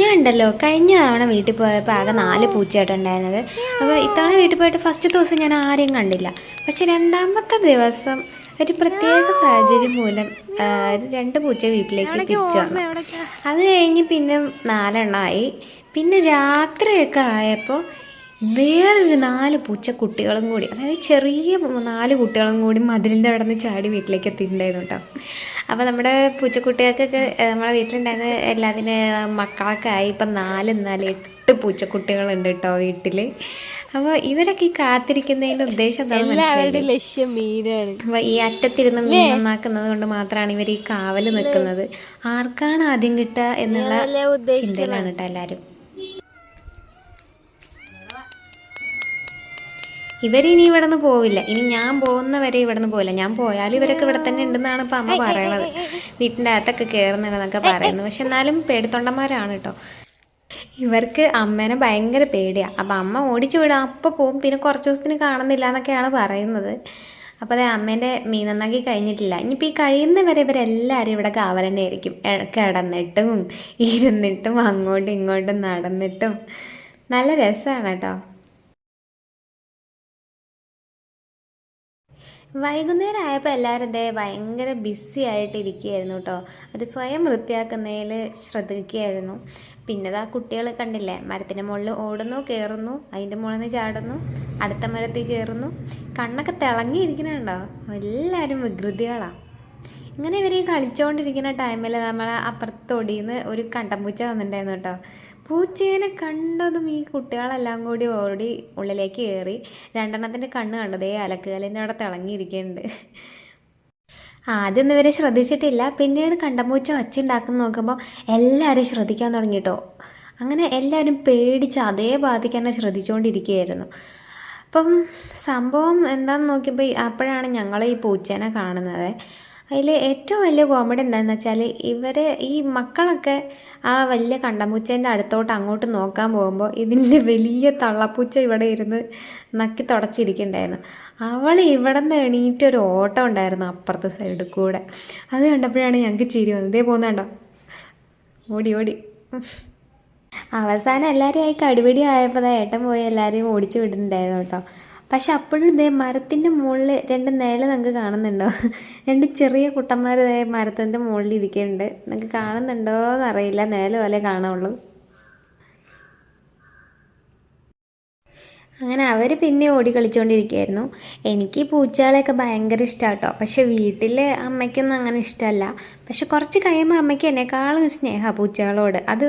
ഞാൻ ഉണ്ടല്ലോ കഴിഞ്ഞ തവണ വീട്ടിൽ പോയപ്പോൾ ആകെ നാല് പൂച്ചയായിട്ടുണ്ടായിരുന്നത്. അപ്പോൾ ഇത്തവണ വീട്ടിൽ പോയിട്ട് ഫസ്റ്റ് ദിവസം ഞാൻ ആരെയും കണ്ടില്ല. പക്ഷെ രണ്ടാമത്തെ ദിവസം ഒരു പ്രത്യേക സാഹചര്യം മൂലം രണ്ട് പൂച്ച വീട്ടിലേക്ക് തിരിച്ചു വന്നു. അത് കഴിഞ്ഞ് പിന്നെ നാലെണ്ണമായി പിന്നെ രാത്രിയൊക്കെ ആയപ്പോൾ വേറൊരു നാല് പൂച്ച കുട്ടികളും കൂടി അതായത് ചെറിയ നാല് കുട്ടികളും കൂടി മതിലിന്റെ അവിടെ നിന്ന് ചാടി വീട്ടിലേക്ക് എത്തിയിട്ടുണ്ടായിരുന്നു കേട്ടോ. അപ്പോൾ നമ്മുടെ പൂച്ചക്കുട്ടികൾക്കൊക്കെ നമ്മുടെ നമ്മളെ വീട്ടിലുണ്ടായിരുന്ന എല്ലാത്തിനും മക്കളൊക്കെ ആയി. ഇപ്പം നാല് നാല് എട്ട് പൂച്ചക്കുട്ടികളുണ്ട് കേട്ടോ വീട്ടിൽ അപ്പോൾ ഇവരൊക്കെ ഈ കാത്തിരിക്കുന്നതിന്റെ ഉദ്ദേശം? എല്ലാവരുടെ ലക്ഷ്യം മീനാണ്. അപ്പോൾ ഈ അറ്റത്തിരുന്ന് മീൻ നന്നാക്കുന്നത് കൊണ്ട് മാത്രമാണ് ഇവർ ഈ കാവൽ നിൽക്കുന്നത്. ആർക്കാണ് ആദ്യം കിട്ടുക എന്നുള്ള. ചിന്തയിലാണ് കേട്ടോ എല്ലാവരും. ഇവരിനി ഇവിടെ നിന്ന് പോവില്ല. ഇനി ഞാൻ പോകുന്ന വരെ ഇവിടെ നിന്ന് പോവില്ല. ഞാൻ പോയാലും ഇവരൊക്കെ ഇവിടെ തന്നെ ഉണ്ടെന്നാണ് ഇപ്പം അമ്മ പറയണത് വീട്ടിന്റെ അകത്തൊക്കെ കയറുന്നുണ്ടെന്നൊക്കെ പറയുന്നത്. പക്ഷെ എന്നാലും പേടിത്തൊണ്ടന്മാരാണ് കേട്ടോ. ഇവർക്ക് അമ്മേനെ ഭയങ്കര പേടിയാണ് അപ്പം അമ്മ ഓടിച്ചു വിടാം. അപ്പം പോവും. പിന്നെ കുറച്ച് ദിവസത്തിന് കാണുന്നില്ല എന്നൊക്കെയാണ് പറയുന്നത്. അപ്പോൾ അതെ അമ്മേന്റെ മീൻ നന്നാക്കി കഴിഞ്ഞിട്ടില്ല. ഇനിയിപ്പോൾ ഈ കഴിയുന്നവരെ ഇവരെല്ലാവരും ഇവിടെ കാവൽ തന്നെ ആയിരിക്കും കിടന്നിട്ടും ഇരുന്നിട്ടും അങ്ങോട്ടും ഇങ്ങോട്ടും നടന്നിട്ടും. നല്ല രസമാണ് കേട്ടോ. വൈകുന്നേരം ആയപ്പോൾ എല്ലാവരും ഇതേ ഭയങ്കര ബിസി ആയിട്ട് ഇരിക്കുകയായിരുന്നു കേട്ടോ ഒരു സ്വയം വൃത്തിയാക്കുന്നതിൽ ശ്രദ്ധിക്കുകയായിരുന്നു. പിന്നെ ആ കുട്ടികൾ കണ്ടില്ലേ മരത്തിന്റെ മുകളിൽ ഓടുന്നു കയറുന്നു അതിന്റെ മുകളിൽ നിന്ന് ചാടുന്നു അടുത്ത മരത്തിൽ കയറുന്നു കണ്ണൊക്കെ തിളങ്ങിയിരിക്കണുണ്ടോ എല്ലാവരും വികൃതികളാണ് ഇങ്ങനെ ഇവർ കളിച്ചുകൊണ്ടിരിക്കുന്ന ടൈമിൽ നമ്മൾ അപ്പുറത്തൊടിയിൽ നിന്ന് ഒരു കണ്ടംപൂച്ച വന്നിട്ടുണ്ടായിരുന്നു കേട്ടോ പൂച്ചേനെ കണ്ടതും ഈ കുട്ടികളെല്ലാം കൂടി ഓടി ഉള്ളിലേക്ക് കയറി രണ്ടെണ്ണത്തിന്റെ കണ്ണ് കണ്ടതേ അലക്കുകലിന്റെ അവിടെ തിളങ്ങിയിരിക്കുന്നുണ്ട്. ആദ്യം ഇവരെ ശ്രദ്ധിച്ചിട്ടില്ല. പിന്നീട് കണ്ടമ്പൂച്ച ഒച്ചുണ്ടാക്കുന്ന നോക്കുമ്പോൾ എല്ലാവരും ശ്രദ്ധിക്കാൻ തുടങ്ങി കേട്ടോ അങ്ങനെ എല്ലാവരും പേടിച്ച് അതേ ഭാഗത്തേക്ക് തന്നെ ശ്രദ്ധിച്ചുകൊണ്ടിരിക്കുകയായിരുന്നു അപ്പം സംഭവം എന്താണെന്ന് നോക്കിയപ്പോൾ അപ്പോഴാണ് ഞങ്ങൾ ഈ പൂച്ചേനെ കാണുന്നത്. അതിൽ ഏറ്റവും വലിയ കോമഡി എന്താണെന്ന് വെച്ചാൽ ഇവർ ഈ മക്കളൊക്കെ ആ വലിയ കണ്ടമ്പൂച്ചേന്റെ അടുത്തോട്ട് അങ്ങോട്ട് നോക്കാൻ പോകുമ്പോൾ ഇതിന്റെ വലിയ തള്ളപ്പൂച്ച ഇവിടെ ഇരുന്ന് നക്കി തുടച്ചിരിക്കുന്നുണ്ടായിരുന്നു അവൾ ഇവിടെ നിന്ന് എണീറ്റ് ഒരു ഓട്ടം ഉണ്ടായിരുന്നു അപ്പുറത്തെ സൈഡിൽ കൂടെ. അത് കണ്ടപ്പോഴാണ് ഞങ്ങൾക്ക് ചിരി വന്നത്. ഇതേ പോകുന്നുണ്ടോ ഓടി ഓടി. അവസാനം എല്ലാവരും ആയി കടുപിടി ആയപ്പോൾ ഏട്ടൻ പോയി എല്ലാവരെയും ഓടിച്ചു വിടുന്നുണ്ടായിരുന്നു കേട്ടോ. പക്ഷെ അപ്പോഴും ഇതേ മരത്തിന്റെ മുകളിൽ രണ്ട് നിഴൽ നിങ്ങൾക്ക് കാണുന്നുണ്ടോ? രണ്ട് ചെറിയ കുട്ടന്മാർ ഇതേ മരത്തിന്റെ മുകളിൽ ഇരിക്കുന്നുണ്ട്. നിങ്ങൾക്ക് കാണുന്നുണ്ടോ എന്നറിയില്ല. നിഴൽ പോലെ കാണുള്ളൂ. അങ്ങനെ അവർ പിന്നെ ഓടി കളിച്ചുകൊണ്ടിരിക്കുകയായിരുന്നു എനിക്ക് പൂച്ചകളെയൊക്കെ ഭയങ്കര ഇഷ്ടമാണ് കേട്ടോ പക്ഷെ വീട്ടിൽ അമ്മയ്ക്കൊന്നും അങ്ങനെ ഇഷ്ടമല്ല. പക്ഷെ കുറച്ച് കഴിയുമ്പോൾ അമ്മയ്ക്ക് എന്നെക്കാളും സ്നേഹമാണ് പൂച്ചകളോട്. അത്